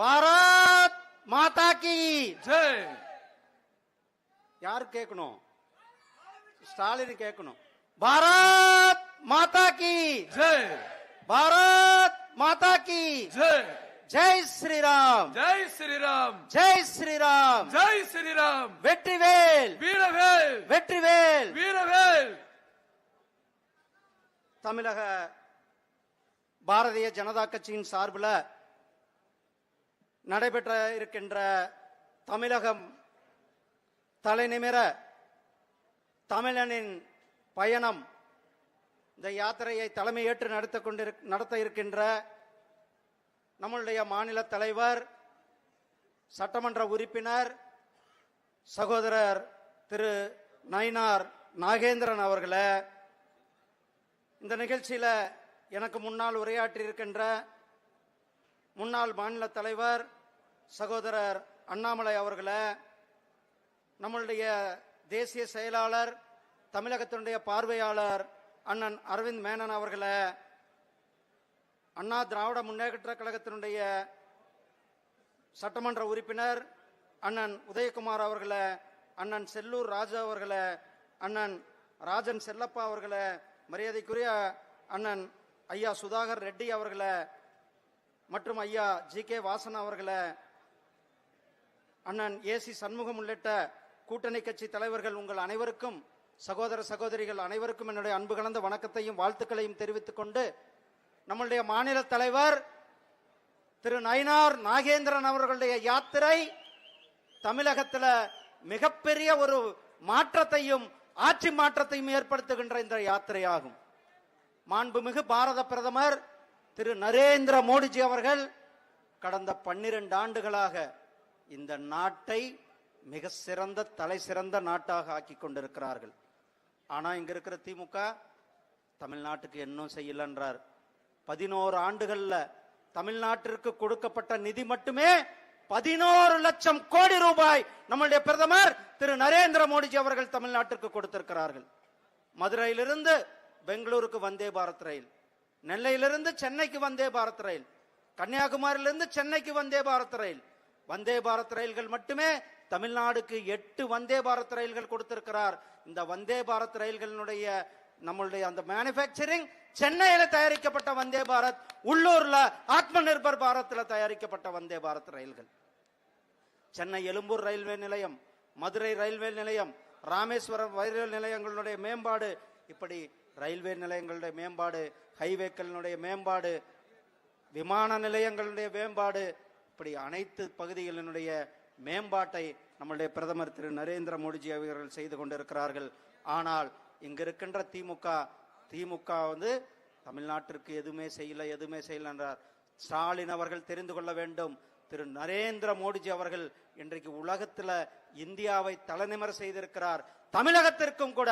பாரத் மாதா கி. ஜெய் யாரு கேட்கணும் ஸ்டாலின் கேட்கணும் பாரத் மாதா கி. ஜெய் பாரத் மாதா கி. ஜெய் ஜெய் ஸ்ரீராம். ஜெய் ஸ்ரீராம். ஜெய் ஸ்ரீராம். ஜெய் ஸ்ரீராம். வெற்றிவேல். வீரவேல். வெற்றிவேல். வீரவேல். தமிழக பாரதிய ஜனதா கட்சியின் சார்பில் நடைபெற்ற இருக்கின்ற தமிழகம் தலைநிமிர தமிழனின் பயணம் இந்த யாத்திரையை தலைமையேற்று நடத்த கொண்டிரு நடத்த இருக்கின்ற நம்மளுடைய மாநில தலைவர் சட்டமன்ற உறுப்பினர் சகோதரர் திரு நயினார் நாகேந்திரன் அவர்களை இந்த நிகழ்ச்சியில் எனக்கு முன்னால் உரையாற்றி இருக்கின்ற முன்னாள் மாநில தலைவர் சகோதரர் அண்ணாமலை அவர்களை நம்மளுடைய தேசிய செயலாளர் தமிழகத்தினுடைய பார்வையாளர் அண்ணன் அரவிந்த் மேனன் அவர்களை அண்ணா திராவிட முன்னேற்ற கழகத்தினுடைய சட்டமன்ற உறுப்பினர் அண்ணன் உதயகுமார் அவர்களை அண்ணன் செல்லூர் ராஜா அவர்களை அண்ணன் ராஜன் செல்லப்பா அவர்களை மரியாதைக்குரிய அண்ணன் ஐயா சுதாகர் ரெட்டி அவர்களை மற்றும் ஐயா ஜி கே வாசன் அவர்களை அண்ணன் ஏசி சண்முகம் உள்ளிட்ட கூட்டணி கட்சி தலைவர்கள் உங்கள் அனைவருக்கும் சகோதர சகோதரிகள் அனைவருக்கும் என்னுடைய அன்பு கலந்த வணக்கத்தையும் வாழ்த்துக்களையும் தெரிவித்துக் கொண்டு நம்மளுடைய மாநில தலைவர் திரு நயினார் நாகேந்திரன் அவர்களுடைய யாத்திரை தமிழகத்தில் மிகப்பெரிய ஒரு மாற்றத்தையும் ஆட்சி மாற்றத்தையும் ஏற்படுத்துகின்ற இந்த யாத்திரையாகும். மாண்புமிகு பாரத பிரதமர் திரு நரேந்திர மோடிஜி அவர்கள் கடந்த பன்னிரண்டு ஆண்டுகளாக இந்த நாட்டை மிக சிறந்த தலை சிறந்த நாட்டாக ஆக்கி கொண்டிருக்கிறார்கள். ஆனால் இங்கே இருக்கிற திமுக தமிழ்நாட்டுக்கு இன்னும் செய்யலன்றார். பதினோரு ஆண்டுகளில் தமிழ்நாட்டிற்கு கொடுக்கப்பட்ட நிதி மட்டுமே பதினோரு லட்சம் கோடி ரூபாய் நம்முடைய பிரதமர் திரு நரேந்திர மோடிஜி அவர்கள் தமிழ்நாட்டிற்கு கொடுத்திருக்கிறார்கள். மதுரையிலிருந்து பெங்களூருக்கு வந்தே பாரத் ரயில் நெல்லையிலிருந்து சென்னைக்கு வந்தே பாரத் ரயில் கன்னியாகுமரியிலிருந்து சென்னைக்கு வந்தே பாரத் ரயில் வந்தே பாரத் ரயில்கள் மட்டுமே தமிழ்நாடுக்கு எட்டு வந்தே பாரத் ரயில்கள் கொடுத்திருக்கிறார். இந்த வந்தே பாரத் ரயில்களினுடைய நம்மளுடைய அந்த மேனுபேக்சரிங் சென்னையில தயாரிக்கப்பட்ட வந்தே பாரத் உள்ளூர்ல ஆத்ம நிர்பர் பாரத்ல தயாரிக்கப்பட்ட வந்தே பாரத் ரயில்கள். சென்னை எழும்பூர் ரயில்வே நிலையம் மதுரை ரயில்வே நிலையம் ராமேஸ்வரம் ரயில்வே நிலையங்களுடைய மேம்பாடு இப்படி ரயில்வே நிலையங்களுடைய மேம்பாடு ஹைவேக்களினுடைய மேம்பாடு விமான நிலையங்களுடைய மேம்பாடு இப்படி அனைத்து பகுதிகளினுடைய மேம்பாட்டை நம்முடைய பிரதமர் திரு நரேந்திர மோடிஜி அவர்கள் செய்து கொண்டிருக்கிறார்கள். ஆனால் இங்கிருக்கின்ற திமுக திமுக வந்து தமிழ்நாட்டிற்கு எதுவுமே செய்யல எதுவுமே செய்யல என்றார். ஸ்டாலின் அவர்கள் தெரிந்து கொள்ள வேண்டும். திரு நரேந்திர மோடிஜி அவர்கள் இன்றைக்கு உலகத்தில் இந்தியாவை தலைநிமர செய்திருக்கிறார். தமிழகத்திற்கும் கூட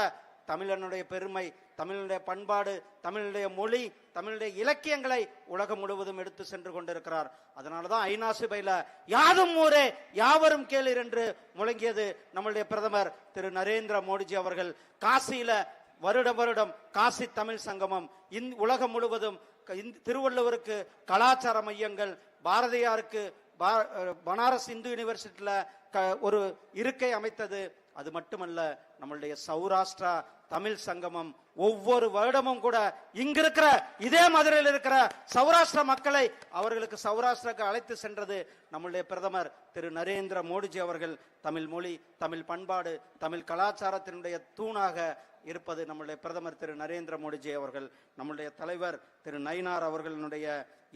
தமிழனுடைய பெருமை தமிழனுடைய பண்பாடு தமிழனுடைய மொழி தமிழுடைய இலக்கியங்களை உலகம் முழுவதும் எடுத்து சென்று கொண்டிருக்கிறார். அதனாலதான் ஐநா சபையில யாதும் ஊரே யாவரும் கேளீர் என்று முழங்கியது நம்மளுடைய பிரதமர் திரு நரேந்திர மோடிஜி அவர்கள். காசியில வருட வருடம் காசி தமிழ் சங்கமம். இந்த உலகம் முழுவதும் க- திருவள்ளுவருக்கு கலாச்சார மையங்கள் பாரதியாருக்கு பா- பனாரஸ் இந்து யூனிவர்சிட்டியில க- ஒரு இருக்கை அமைத்தது. அது மட்டுமல்ல நம்மளுடைய சௌராஷ்டிரா தமிழ் சங்கமம் ஒவ்வொரு வருடமும் கூட இங்க இருக்கிற இதே மதுரையில் இருக்கிற சௌராஷ்டிர மக்களை அவர்களுக்கு சௌராஷ்டிராக்கு அழைத்து சென்றது நம்மளுடைய பிரதமர் திரு நரேந்திர மோடிஜி அவர்கள். தமிழ் மொழி தமிழ் பண்பாடு தமிழ் கலாச்சாரத்தினுடைய தூணாக இருப்பது நம்முடைய பிரதமர் திரு நரேந்திர மோடிஜி அவர்கள். நம்முடைய தலைவர் திரு நயினார் அவர்களுடைய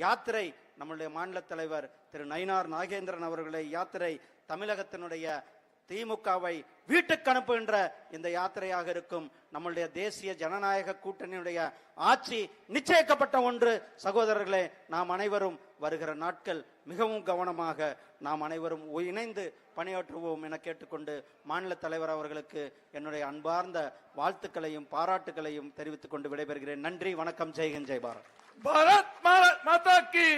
யாத்திரை நம்முடைய மாநில தலைவர் திரு நயினார் நாகேந்திரன் அவர்களுடைய யாத்திரை தமிழகத்தினுடைய திமுகவை வீட்டுக்கு அனுப்புகின்ற இந்த யாத்திரையாக இருக்கும் நம்முடைய தேசிய ஜனநாயக கூட்டணியுடைய ஆட்சி நிச்சயிக்கப்பட்ட ஒன்று. சகோதரர்களே நாம் அனைவரும் வருகிற நாட்கள் மிகவும் கவனமாக நாம் அனைவரும் இணைந்து பணியாற்றுவோம் என கேட்டுக்கொண்டு மாநில தலைவர் அவர்களுக்கு என்னுடைய அன்பார்ந்த வாழ்த்துக்களையும் பாராட்டுகளையும் தெரிவித்துக் கொண்டு விடைபெறுகிறேன். நன்றி வணக்கம் ஜெய்ஹிந்த் ஜெய் பாரத் பாரத் மாதா கி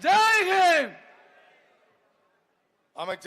ஜெய் ஹிந்த்! அமைச்சர்